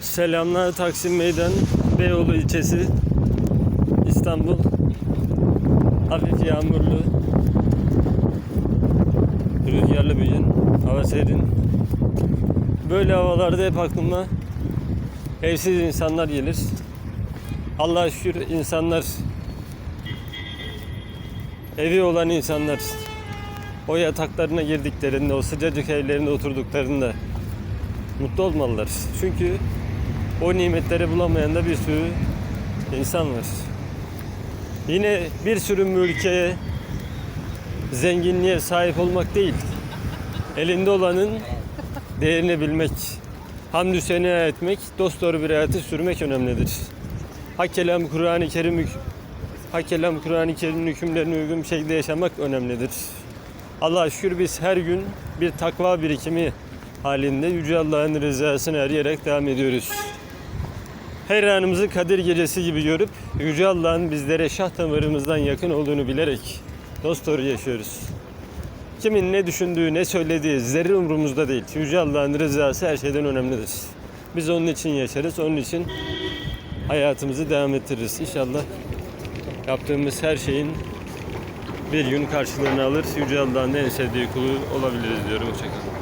Selamlar Taksim Meydan Beyoğlu ilçesi İstanbul. Hafif yağmurlu Rüzgarlı bir gün Hava serin. Böyle havalarda hep aklıma Evsiz insanlar gelir. Allah'a şükür insanlar Evi olan insanlar O yataklarına girdiklerinde O sıcacık evlerinde oturduklarında mutlu olmalılar. Çünkü o nimetleri bulamayan da bir sürü insan var. Yine bir sürü mülkeye, zenginliğe sahip olmak değil, elinde olanın değerini bilmek, hamdü sena etmek, dosdoğru bir hayatı sürmek önemlidir. Hak kelam Kur'an-ı Kerim hük- Hak kelam Kur'an-ı Kerim'in hükümlerine uygun bir şekilde yaşamak önemlidir. Allah'a şükür biz her gün bir takva birikimi halinde Yüce Allah'ın rızasını arayarak devam ediyoruz. Her anımızı Kadir Gecesi gibi görüp Yüce Allah'ın bizlere şah damarımızdan yakın olduğunu bilerek dost doğru yaşıyoruz. Kimin ne düşündüğü, ne söylediği zerre umurumuzda değil. Yüce Allah'ın rızası her şeyden önemlidir. Biz onun için yaşarız, onun için hayatımızı devam ettiririz. İnşallah yaptığımız her şeyin bir gün karşılığını alır. Yüce Allah'ın en sevdiği kulu olabiliriz diyorum. Hoşçakalın.